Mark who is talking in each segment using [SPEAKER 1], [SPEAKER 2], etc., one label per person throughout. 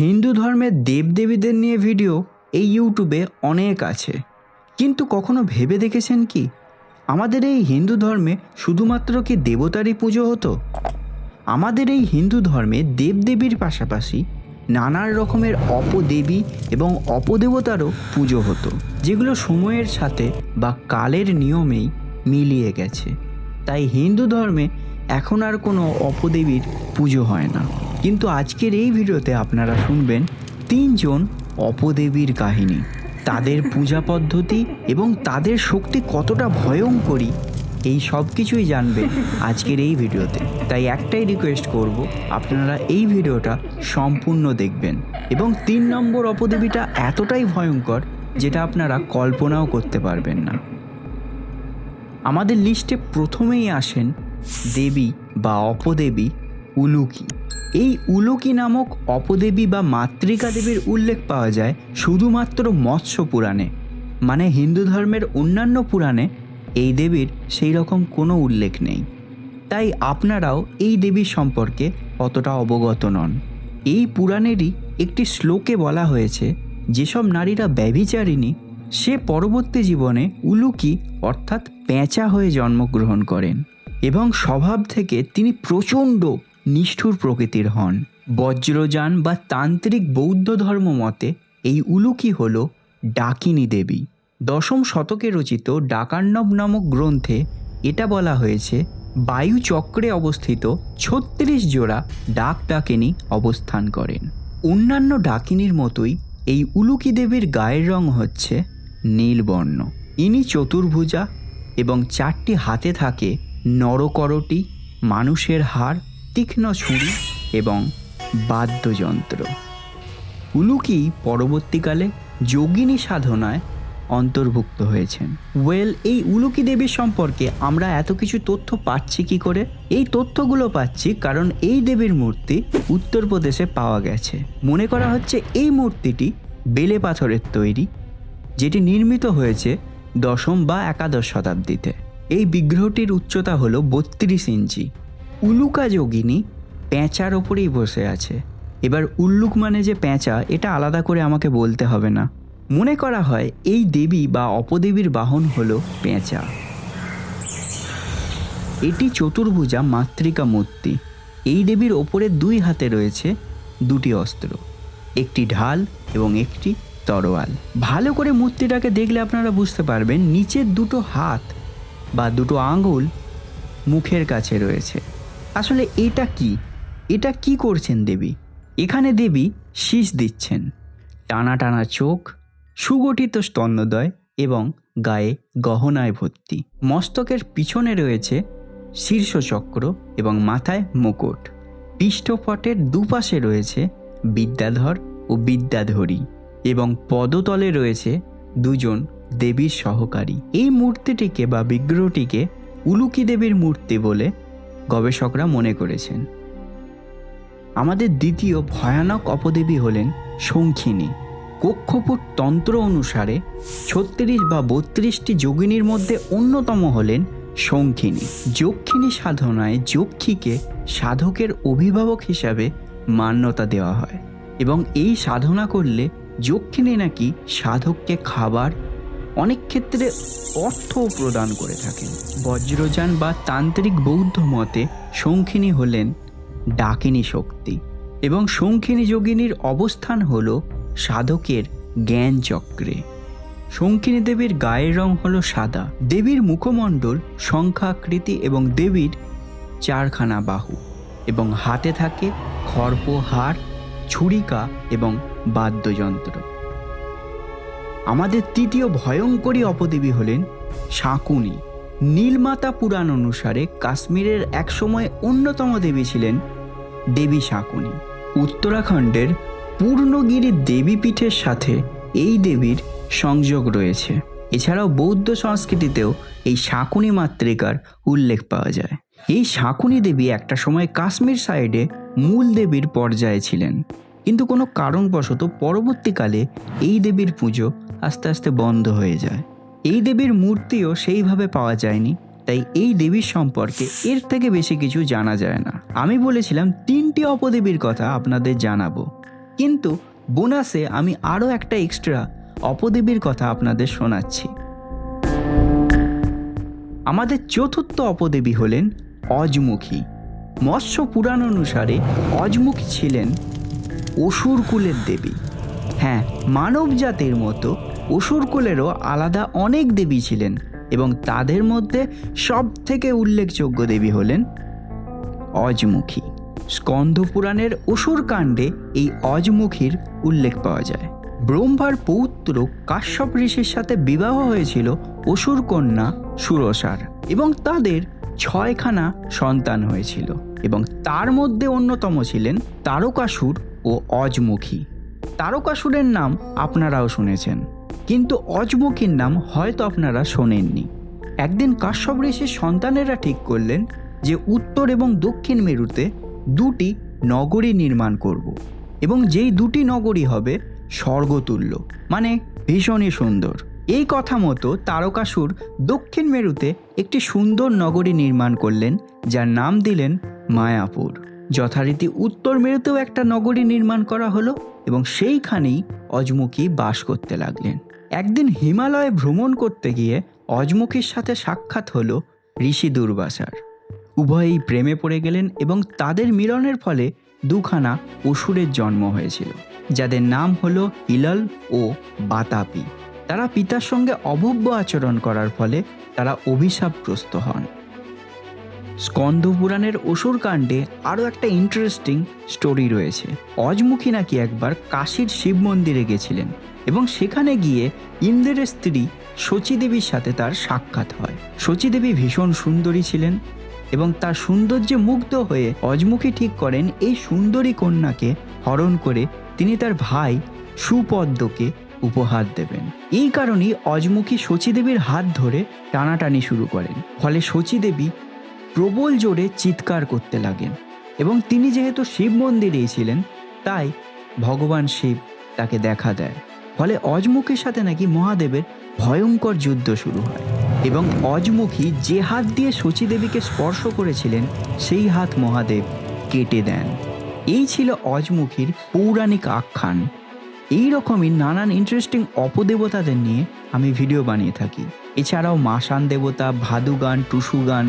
[SPEAKER 1] হিন্দু ধর্মের দেবদেবীদের নিয়ে ভিডিও এই ইউটিউবে অনেক আছে। কিন্তু কখনো ভেবে দেখেছেন কি? আমাদের এই হিন্দু ধর্মে শুধুমাত্র কি দেবতারই পুজো হতো? আমাদের এই হিন্দু ধর্মে দেবদেবীর পাশাপাশি নানান রকমের অপদেবী এবং অপদেবতারও পুজো হতো, যেগুলো সময়ের সাথে বা কালের নিয়মেই মিলিয়ে গেছে। তাই হিন্দু ধর্মে এখন আর কোনো অপদেবীর পুজো হয় না। কিন্তু আজকের এই ভিডিওতে আপনারা শুনবেন তিনজন অপদেবীর কাহিনী। তাদের পূজা পদ্ধতি এবং তাদের শক্তি কতটা ভয়ঙ্করী, এই সব কিছুই জানবেন আজকের এই ভিডিওতে। তাই একটাই রিকোয়েস্ট করব, আপনারা এই ভিডিওটা সম্পূর্ণ দেখবেন এবং তিন নম্বর অপদেবীটা এতটাই ভয়ঙ্কর যেটা আপনারা কল্পনাও করতে পারবেন না। আমাদের লিস্টে প্রথমেই আসেন দেবী বা অপদেবী উলুকি। এই উলুকি নামক অপদেবী বা মাতৃকা দেবীর উল্লেখ পাওয়া যায় শুধুমাত্র মৎস্য পুরাণে। মানে হিন্দু ধর্মের অন্যান্য পুরাণে এই দেবীর সেই রকম কোনো উল্লেখ নেই। তাই আপনারাও এই দেবীর সম্পর্কে অতটা অবগত নন। এই পুরাণেরই একটি শ্লোকে বলা হয়েছে, যেসব নারীরা ব্যভিচারিণী, সে পরবর্তী জীবনে উলুকি অর্থাৎ পেঁচা হয়ে জন্মগ্রহণ করেন এবং স্বভাব থেকে তিনি প্রচণ্ড নিষ্ঠুর প্রকৃতির হন। বজ্রযান বা তান্ত্রিক বৌদ্ধ ধর্ম মতে এই উলুকি হল ডাকিনী দেবী। দশম শতকে রচিত ডাকার্ণব নামক গ্রন্থে এটা বলা হয়েছে, বায়ু চক্রে অবস্থিত ছত্রিশ জোড়া ডাক ডাকিনী অবস্থান করেন। অন্যান্য ডাকিনীর মতোই এই উলুকি দেবীর গায়ের রং হচ্ছে নীলবর্ণ। ইনি চতুর্ভুজা এবং চারটি হাতে থাকে নরকরটি, মানুষের হাড় তীক্ষ্ণ ছুরি এবং বাদ্যযন্ত্র। উলুকি পরবর্তীকালে যোগিনী সাধনায় অন্তর্ভুক্ত হয়েছেন। ওয়েল, এই উলুকি দেবীর সম্পর্কে আমরা এত কিছু তথ্য পাচ্ছি কি করে? এই তথ্যগুলো পাচ্ছি কারণ এই দেবীর মূর্তি উত্তরপ্রদেশে পাওয়া গেছে। মনে করা হচ্ছে এই মূর্তিটি বেলে পাথরের তৈরি, যেটি নির্মিত হয়েছে দশম বা একাদশ শতাব্দীতে। এই বিগ্রহটির উচ্চতা হলো বত্রিশ ইঞ্চি। উলুকা যোগিনী পেঁচার ওপরেই বসে আছে। এবার উল্লুক মানে যে পেঁচা এটা আলাদা করে আমাকে বলতে হবে না। মনে করা হয় এই দেবী বা অপদেবীর বাহন হল পেঁচা এটি চতুর্ভুজা মাতৃকা মূর্তি। এই দেবীর ওপরে দুই হাতে রয়েছে দুটি অস্ত্র, একটি ঢাল এবং একটি তরোয়াল। ভালো করে মূর্তিটাকে দেখলে আপনারা বুঝতে পারবেন, নিচের দুটো হাত বা দুটো আঙুল মুখের কাছে রয়েছে। আসলে এটা কি? এটা কি করছেন দেবী? এখানে দেবী শীষ দিচ্ছেন। টানা টানা চোখ, সুগঠিত স্তন্যদয় এবং গায়ে গহনায় ভর্তি। মস্তকের পিছনে রয়েছে শীর্ষচক্র এবং মাথায় মুকুট। পৃষ্ঠপটের দুপাশে রয়েছে বিদ্যাধর ও বিদ্যাধরী এবং পদতলে রয়েছে দুজন দেবীর সহকারী। এই মূর্তিটিকে বা বিগ্রহটিকে উলুকি দেবীর মূর্তি বলে গবেষকরা মনে করেছেন। আমাদের দ্বিতীয় ভয়ানক অপদেবী হলেন শঙ্খিনী। কক্ষপুট তন্ত্র অনুসারে ছত্রিশ বা বত্রিশটি যোগিনীর মধ্যে অন্যতম হলেন শঙ্খিনী। যক্ষিণী সাধনায় যক্ষীকে সাধকের অভিভাবক হিসাবে মান্যতা দেওয়া হয় এবং এই সাধনা করলে যক্ষিণী নাকি সাধককে খাবার অনেক ক্ষেত্রে অর্থও প্রদান করে থাকেন। বজ্রযান বা তান্ত্রিক বৌদ্ধ মতে শঙ্খিনী হলেন ডাকিনী শক্তি এবং শঙ্খিনী যোগিনীর অবস্থান হল সাধকের জ্ঞান চক্রে। শঙ্খিনী দেবীর গায়ের রং হলো সাদা। দেবীর মুখমণ্ডল সংখ্যাকৃতি এবং দেবীর চারখানা বাহু এবং হাতে থাকে খর্প হাড় ছুরিকা এবং বাদ্যযন্ত্র। আমাদের তৃতীয় ভয়ঙ্করী অপদেবী হলেন শাকুনি। নীলমাতা পুরাণ অনুসারে কাশ্মীরের একসময় অন্যতম দেবী ছিলেন দেবী শাকুনি। উত্তরাখণ্ডের পূর্ণগিরি দেবীপীঠের সাথে এই দেবীর সংযোগ রয়েছে। এছাড়াও বৌদ্ধ সংস্কৃতিতেও এই শাকুনি মাতৃকার উল্লেখ পাওয়া যায়। এই শাকুনি দেবী একটা সময় কাশ্মীর সাইডে মূল দেবীর পর্যায়ে ছিলেন। কিন্তু কোনো কারণবশত পরবর্তীকালে এই দেবীর পুজো আস্তে আস্তে বন্ধ হয়ে যায়। এই দেবীর মূর্তিও সেইভাবে পাওয়া যায়নি, তাই এই দেবীর সম্পর্কে এর থেকে বেশি কিছু জানা যায় না। আমি বলেছিলাম, তিনটি অপদেবীর কথা আপনাদের জানাব। কিন্তু বোনাসে আমি আরও একটা এক্সট্রা অপদেবীর কথা আপনাদের শোনাচ্ছি। আমাদের চতুর্থ অপদেবী হলেন অজমুখী। মৎস্য পুরাণ অনুসারে অজমুখী ছিলেন অসুর কুলের দেবী। হ্যাঁ মানব জাতির মতো অসুর কুলেরও আলাদা অনেক দেবী ছিলেন এবং তাদের মধ্যে সব থেকে উল্লেখযোগ্য দেবী হলেন অজমুখী। স্কন্ধ পুরাণের অসুর কাণ্ডে এই অজমুখীর উল্লেখ পাওয়া যায়। ব্রহ্মার পৌত্র কাশ্যপ ঋষির সাথে বিবাহ হয়েছিল অসুর কন্যা সুরসার এবং তাদের ছয়খানা সন্তান হয়েছিল এবং তার মধ্যে অন্যতম ছিলেন তারকাসুর ও অজমুখী। তারকাসুরের নাম আপনারাও শুনেছেন। কিন্তু অজমুখীর নাম হয়তো আপনারা শোনেননি। একদিন কাশ্যপ ঋষির সন্তানেরা ঠিক করলেন যে উত্তর এবং দক্ষিণ মেরুতে দুটি নগরী নির্মাণ করব এবং যেই দুটি নগরী হবে স্বর্গতুল্য মানে ভীষণই সুন্দর। এই কথা মতো তারকাসুর দক্ষিণ মেরুতে একটি সুন্দর নগরী নির্মাণ করলেন, যার নাম দিলেন মায়াপুর। যথারীতি উত্তর মেরুতেও একটা নগরী নির্মাণ করা হলো। এবং সেইখানেই অজমুখী বাস করতে লাগলেন। একদিন হিমালয়ে ভ্রমণ করতে গিয়ে অজমুখীর সাথে সাক্ষাৎ হল ঋষি দুর্বাসার। উভয়েই প্রেমে পড়ে গেলেন এবং তাদের মিলনের ফলে দুখানা অসুরের জন্ম হয়েছিল, যাদের নাম হলো হিলল ও বাতাপি। তারা পিতার সঙ্গে অভব্য আচরণ করার ফলে তারা অভিশাপগ্রস্ত হন। স্কন্দ পুরাণের অসুর কাণ্ডে আরও একটা ইন্টারেস্টিং স্টোরি রয়েছে। অজমুখী নাকি একবার কাশীর শিব মন্দিরে গেছিলেন এবং সেখানে গিয়ে ইন্দ্রের স্ত্রী শচীদেবীর সাথে তার সাক্ষাৎ হয়। শচীদেবী ভীষণ সুন্দরী ছিলেন এবং তার সৌন্দর্যে মুগ্ধ হয়ে অজমুখী ঠিক করেন এই সুন্দরী কন্যাকে হরণ করে তিনি তার ভাই সুপদ্মকে উপহার দেবেন। এই কারণেই অজমুখী শচীদেবীর হাত ধরে টানাটানি শুরু করেন। ফলে শচীদেবী প্রবল জোরে চিৎকার করতে লাগেন এবং তিনি যেহেতু শিব মন্দিরেই ছিলেন, তাই ভগবান শিব তাকে দেখা দেয়। ফলে অজমুখীর সাথে নাকি মহাদেবের ভয়ঙ্কর যুদ্ধ শুরু হয় এবং অজমুখী যে হাত দিয়ে শচীদেবীকে স্পর্শ করেছিলেন, সেই হাত মহাদেব কেটে দেন। এই ছিল অজমুখীর পৌরাণিক আখ্যান। এই রকমই নানান ইন্টারেস্টিং অপদেবতাদের নিয়ে আমি ভিডিও বানিয়ে থাকি। এছাড়াও মাসান দেবতা ভাদু গান টুসু গান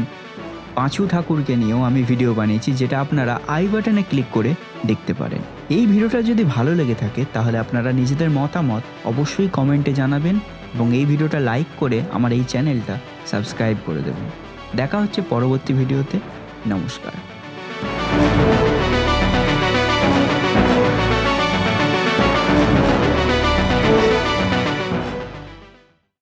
[SPEAKER 1] পাঁচু ঠাকুরকে নিয়েও আমি ভিডিও বানিয়েছি, যেটা আপনারা আই বাটনে ক্লিক করে দেখতে পারেন। এই ভিডিওটা যদি ভালো লেগে থাকে, তাহলে আপনারা নিজেদের মতামত অবশ্যই কমেন্টে জানাবেন এবং এই ভিডিওটা লাইক করে আমার এই চ্যানেলটা সাবস্ক্রাইব করে দেবেন। দেখা হচ্ছে পরবর্তী ভিডিওতে নমস্কার।